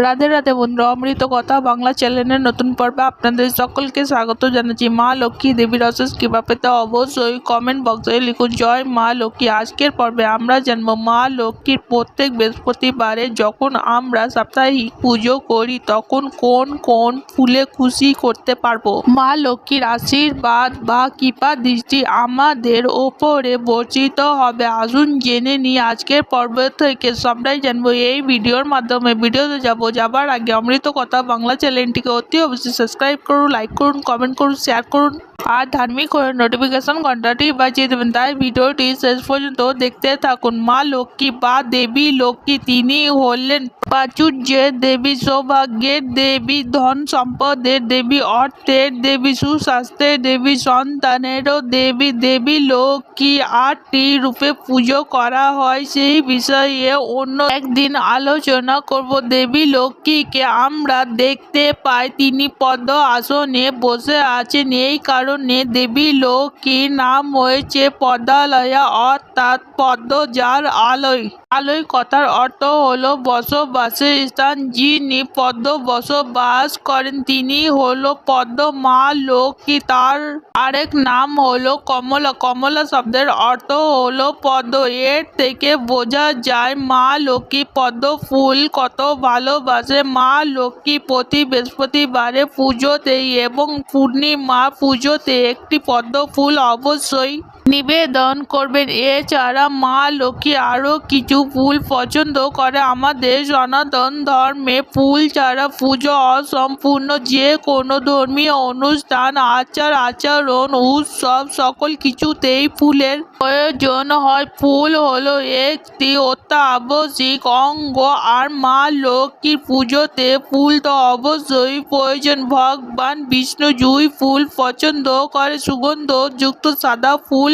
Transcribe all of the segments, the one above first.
রাধে রাধে বন্ধুরা, অমৃত কথা বাংলা চ্যানেলের নতুন পর্বে আপনাদের সকলকে স্বাগত জানাচ্ছি। মা লক্ষ্মী দেবীর অশেষ কৃপা পেতে অবশ্যই কমেন্ট বক্সে লিখুন, জয় মা লক্ষ্মী। আজকের পর্বে আমরা জানব মা লক্ষ্মীর প্রত্যেক বৃহস্পতিবারে যখন আমরা সাপ্তাহিক পুজো করি, তখন কোন কোন ফুলে খুশি করতে পারব? মা লক্ষ্মীর আশীর্বাদ বা কৃপা দৃষ্টি আমাদের ওপরে বর্ষিত হবে। আসুন জেনে নিই, আজকের পর্ব থেকে সবটাই জানব। এই ভিডিওর মাধ্যমে ভিডিওতে যাব যাবার আগে অমৃত কথা বাংলা চ্যানেলটিকে অতি অবশ্যই সাবস্ক্রাইব করুন লাইক করুন কমেন্ট করুন শেয়ার করুন। আর ধার্মিক নোটিফিকেশন ঘন্টাটি বাজিয়ে দেবেন। তাই ভিডিওটি শেষ পর্যন্ত দেখতে থাকুন। মা লক্ষ্মী বা দেবী লক্ষ্মী, তিনি হলেন প্রাচুর্যের দেবী সৌভাগ্যের দেবী, ধন সম্পদের দেবী অর্থের দেবী সুস্বাস্থ্যের দেবী, সন্তানেরও দেবী দেবী লক্ষ্মী আটটি রূপে পুজো করা হয়। সেই বিষয়ে অন্য একদিন আলোচনা করব। দেবী লক্ষ্মীকে আমরা দেখতে পাই। তিনি পদ্ম আসনে বসে আছেন। এই কারণে দেবী লক্ষ্মীর নাম হয়েছে পদ্মালয়া অর্থাৎ পদ্ম যার আলোয়। আলোয় কথার অর্থ হলো বসবাসের স্থান। যিনি পদ্ম বসবাস করেন, তিনি হলো পদ্ম মা লক্ষ্মী তার আরেক নাম হলো কমলা। কমলা শব্দের অর্থ হলো পদ্ম এর থেকে বোঝা যায়, মা লক্ষ্মী পদ্ম ফুল কত ভালোবাসে। মা লক্ষ্মী প্রতি বৃহস্পতিবারে পুজোতে এবং পূর্ণিমা পুজোতে একটি পদ্ম ফুল অবশ্যই নিবেদন করবেন। এছাড়া মা লক্ষ্মী আরও কিছু ফুল পছন্দ করে। আমাদের সনাতন ধর্মে ফুল ছাড়া পুজো অসম্পূর্ণ। যে কোনো ধর্মীয় অনুষ্ঠান, আচার, আচরণ, উৎসব, সকল কিছুতেই ফুলের প্রয়োজন হয়। ফুল হলো একটি অত্যাবশ্যিক অঙ্গ আর মা লক্ষ্মীর পুজোতে ফুল তো অবশ্যই প্রয়োজন। ভগবান বিষ্ণু জুঁই ফুল পছন্দ করে। সুগন্ধযুক্ত সাদা ফুল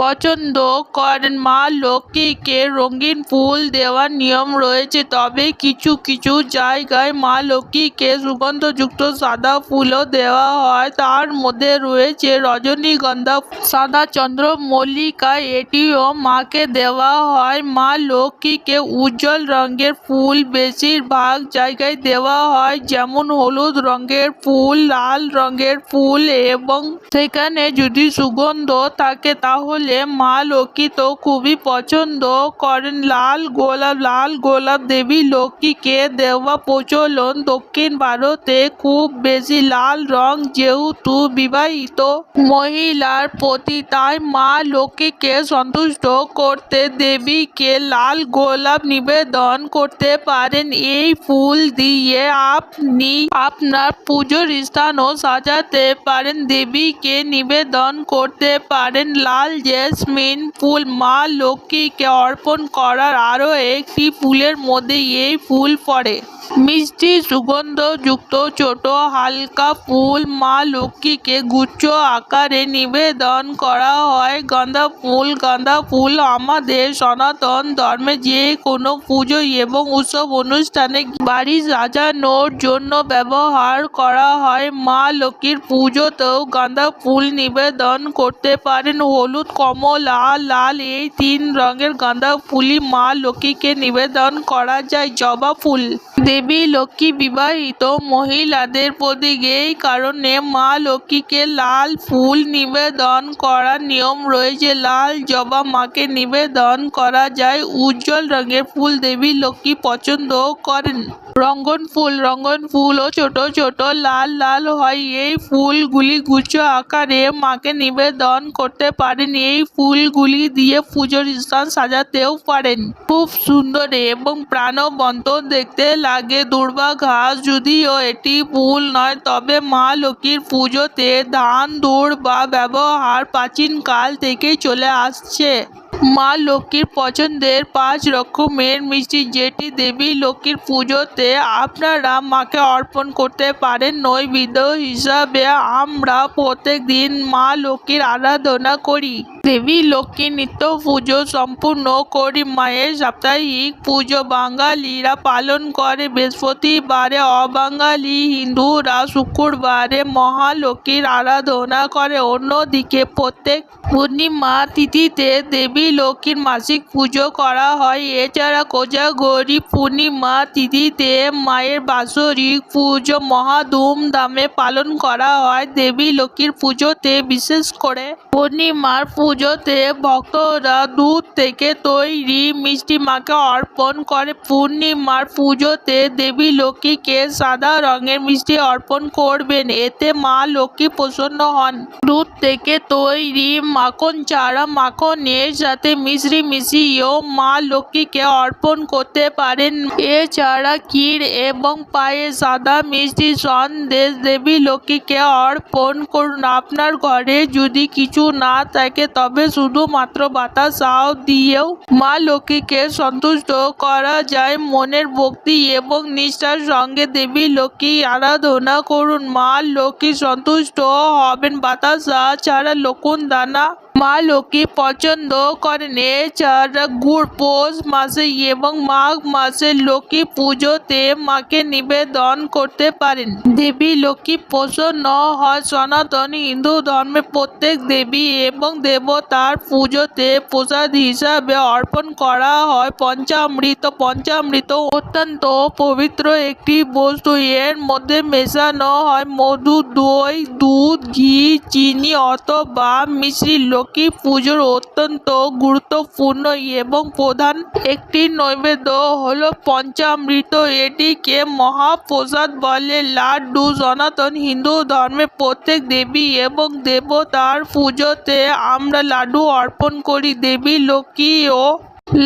পছন্দ করেন মা লক্ষ্মীকে। রঙিন ফুল দেওয়ার নিয়ম রয়েছে, তবে কিছু কিছু জায়গায় মা লক্ষ্মীকে সুগন্ধযুক্ত সাদা ফুলও দেওয়া হয়। তার মধ্যে রয়েছে রজনীগন্ধা, সাদা চন্দ্রমল্লিকা, এটিও মাকে দেওয়া হয়। মা লক্ষ্মীকে উজ্জ্বল রঙের ফুল বেশিরভাগ জায়গায় দেওয়া হয়, যেমন হলুদ রঙের ফুল, লাল রঙের ফুল এবং সেখানে যদি সুগন্ধ থাকে তাহলে মা লক্ষ্মী তো খুবই পছন্দ করেন। লাল গোলাপ লাল গোলাপ দেবী লক্ষ্মীকে দেওয়া প্রচলন দক্ষিণ ভারতে খুব বেশি। লাল রং যেহেতু বিবাহিত মহিলার প্রতি, তাই মা লক্ষ্মীকে সন্তুষ্ট করতে দেবীকে লাল গোলাপ নিবেদন করতে পারেন। এই ফুল দিয়ে আপনি আপনার পুজোর স্থানও সাজাতে পারেন। দেবীকে নিবেদন করতে পারেন। লাল জেসমিন ফুল মা লক্ষ্মীকে অর্পণ করার আরও একটি ফুলের মধ্যে এই ফুল পড়ে। মিষ্টি, সুগন্ধযুক্ত, ছোট, হালকা ফুল মা লক্ষ্মীকে গুচ্ছ আকারে নিবেদন করা হয়। গাঁদা ফুল গাঁদা ফুল আমাদের সনাতন ধর্মে যে কোনো পুজো এবং উৎসব অনুষ্ঠানে বাড়ি সাজানোর জন্য ব্যবহার করা হয়। মা লক্ষ্মীর পুজোতেও গাঁদা ফুল নিবেদন করতে পারেন। হলুদ কমলা লাল এই তিন রঙের গাঁদা ফুলই মা লক্ষ্মীকে নিবেদন করা যায়। জবা ফুল। দেবী লক্ষ্মী বিবাহিত মহিলাদের প্রতীক এই কারণে মা লক্ষ্মীকে লাল ফুল নিবেদন করার নিয়ম রয়েছে। লাল জবা মাকে নিবেদন করা যায়। উজ্জ্বল রঙের ফুল দেবী লক্ষ্মী পছন্দ করেন। রঙ্গন ফুল, রঙ্গন ফুলও ছোট ছোট, লাল লাল হয়। এই ফুলগুলি গুচ্ছ আকারে মাকে নিবেদন করতে পারেন। এই ফুলগুলি দিয়ে পুজোর স্থান সাজাতেও পারেন। খুব সুন্দর এবং প্রাণবন্ত দেখতে লাগে দুর্বা ঘাস যদিও এটি ফুল নয়, তবে মা লক্ষ্মীর পুজোতে ধান দুর্বা ব্যবহার প্রাচীনকাল থেকেই চলে আসছে। মা লক্ষ্মীর পছন্দের পাঁচ রকমের মিষ্টি, যেটি দেবী লক্ষ্মীর পুজোতে আপনারা মাকে অর্পণ করতে পারেন। নৈবেদ্য হিসাবে আমরা প্রত্যেক দিন মা লক্ষ্মীর আরাধনা করি। দেবী লক্ষ্মী নিত্য পুজো সম্পূর্ণ করি মায়ের সাপ্তাহিক পুজো। বাঙালিরা পালন করে বৃহস্পতিবারে অবাঙালি হিন্দুরা শুক্রবারে মহালক্ষ্মীর আরাধনা করে। অন্যদিকে প্রত্যেক পূর্ণিমা তিথিতে দেবী লক্ষ্মীর মাসিক পুজো করা হয়। এছাড়া কোজাগরী পূর্ণিমা তিথিতে মায়ের বাৎসরিক পুজো মহা ধুমধামে পালন করা হয়। দেবী লক্ষ্মীর পুজোতে বিশেষ করে পূর্ণিমার পুজোতে ভক্তরা দুধ থেকে তৈরি মিষ্টি মাকে অর্পণ করে। পূর্ণিমার পুজোতে দেবী লক্ষ্মীকে সাদা রঙের মিষ্টি অর্পণ করবেন। এতে মা লক্ষ্মী প্রসন্ন হন। দুধ থেকে তৈরি মাখন চারা মাখনের সাথে মিশ্রি মিশিয়েও মা লক্ষ্মীকে অর্পণ করতে পারেন। এছাড়া ক্ষীর এবং পায়ে সাদা মিষ্টি সন্দেশ দেবী লক্ষ্মীকে অর্পণ করুন। আপনার ঘরে যদি কিছু না থাকে তবে শুধুমাত্র বাতাসাও দিয়েও মা লক্ষ্মীকে সন্তুষ্ট করা যায়। মনের ভক্তি এবং নিষ্ঠার সঙ্গে দেবী লক্ষ্মী আরাধনা করুন। মা লক্ষ্মী সন্তুষ্ট হবেন। বাতাসা ছাড়া লকুন দানা মা লক্ষ্মী পছন্দ করেন এছাড়া গুড় পৌষ মাসে এবং মাঘ মাসে লক্ষ্মী পুজোতে মাকে নিবেদন করতে পারেন। দেবী লক্ষ্মী প্রসন্ন হয় সনাতন হিন্দু ধর্মে প্রত্যেক দেবী এবং দেবতার পুজোতে প্রসাদ হিসাবে অর্পণ করা হয়। পঞ্চামৃত পঞ্চামৃত অত্যন্ত পবিত্র একটি বস্তু। এর মধ্যে মেশানো হয় মধু, দই, দুধ, ঘি, চিনি অথবা মিশ্রি লক্ষ্মী পুজোর অত্যন্ত গুরুত্বপূর্ণ এবং প্রধান একটি নৈবেদ্য হল পঞ্চামৃত। এটিকে মহাপ্রসাদ বলে লাড্ডু, সনাতন হিন্দু ধর্মে প্রত্যেক দেবী এবং দেবতার পুজোতে আমরা লাড্ডু অর্পণ করি। দেবী, লক্ষ্মী ও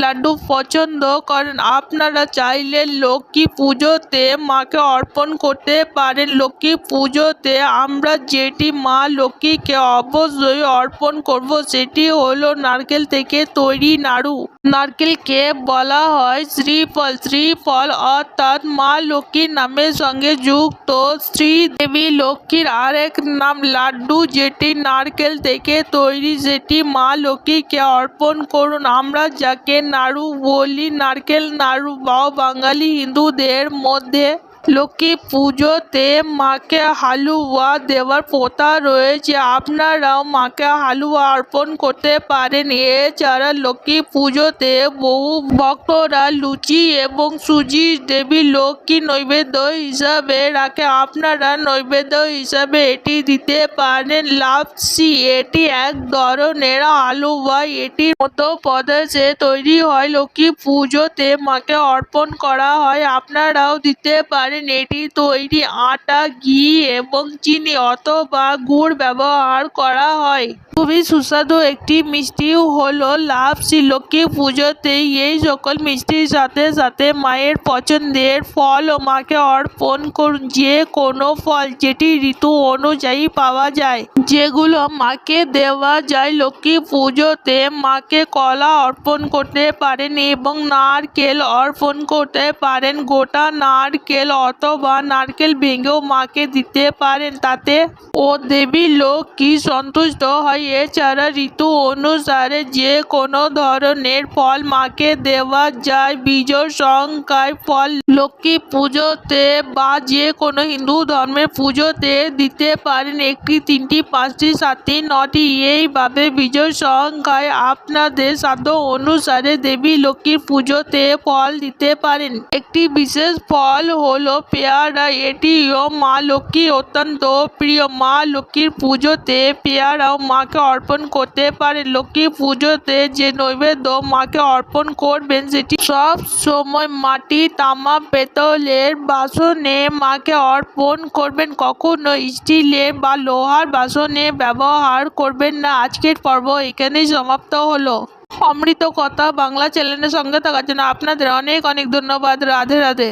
লাড্ডু পছন্দ করেন। আপনারা চাইলে লক্ষ্মী পুজোতে মাকে অর্পণ করতে পারেন। লক্ষ্মী পুজোতে আমরা যেটি মা লক্ষ্মীকে অবশ্যই অর্পণ করব, সেটি হলো নারকেল থেকে তৈরি নাড়ু। নারকেলকে বলা হয় শ্রীফল। শ্রীফল অর্থাৎ মা লক্ষ্মীর নামের সঙ্গে যুক্ত শ্রী দেবী লক্ষ্মীর আরেক নাম লাড্ডু, যেটি নারকেল থেকে তৈরি, সেটি মা লক্ষ্মীকে অর্পণ করুন। আমরা যাকে নাড়ু বলি নারকেল নাড়ু বা বাঙালি হিন্দুদের মধ্যে লক্ষ্মী পুজোতে মাকে হালুয়া দেওয়ার প্রথা রয়েছে। আপনারাও মাকে হালুয়া অর্পণ করতে পারেন। এছাড়া লক্ষ্মী পুজোতে বহু ভক্তরা লুচি এবং সুজি দেবী লক্ষ্মী নৈবেদ্য হিসাবে রাখে। আপনারা নৈবেদ্য হিসাবে এটি দিতে পারেন। লাপসি, এটি এক ধরনের হালুয়া। এটি মধ্যপ্রদেশে তৈরি হয়। লক্ষ্মী পুজোতে মাকে অর্পণ করা হয়। আপনারাও দিতে পারেন। এটি তৈরি, আটা, ঘি এবং চিনি অথবা গুড় ব্যবহার করা হয়। খুবই সুস্বাদু একটি মিষ্টি হলো লাপসি লক্ষ্মী পুজোতে এই সকল মিষ্টির সাথে সাথে মায়ের পছন্দের ফল ও মাকে অর্পণ করুন। যে কোনো ফল, যেটি ঋতু অনুযায়ী পাওয়া যায়, যেগুলো মাকে দেওয়া যায়। লক্ষ্মী পুজোতে মাকে কলা অর্পণ করতে পারেন এবং নারকেল অর্পণ করতে পারেন। গোটা নারকেল অথবা নারকেল ভেঙেও মাকে দিতে পারেন, তাতে ও দেবী লক্ষ্মী সন্তুষ্ট হয়? এছাড়া ঋতু অনুসারে যে কোনো ধরনের ফল মাকে দেওয়া যায়। বিজয় সংখ্যায় ফল, লক্ষ্মী পুজোতে বা যে কোনো হিন্দু ধর্মের পুজোতে দিতে পারেন। একটি, তিনটি, পাঁচটি, সাতটি, নটি, এইভাবে বিজয় সংখ্যায় আপনাদের সাধ্য অনুসারে দেবী লক্ষ্মীর পুজোতে ফল দিতে পারেন। একটি বিশেষ ফল হলো পেয়ারা এটিও মা লক্ষ্মী অত্যন্ত প্রিয় মা লক্ষ্মীর পুজোতে পেয়ারাও মাকে অর্পণ করতে পারে লক্ষ্মী পুজোতে যে নৈবেদ্য মাকে অর্পণ করবেন সেটি সব সময় মাটি তামা পেতলের বাসনে মাকে অর্পণ করবেন কখনো স্টিলের বা লোহার বাসনে ব্যবহার করবেন না আজকের পর্ব এখানেই সমাপ্ত হলো অমৃত কথা বাংলা চ্যানেলের সঙ্গে থাকার জন্য আপনাদের অনেক অনেক ধন্যবাদ। রাধে রাধে।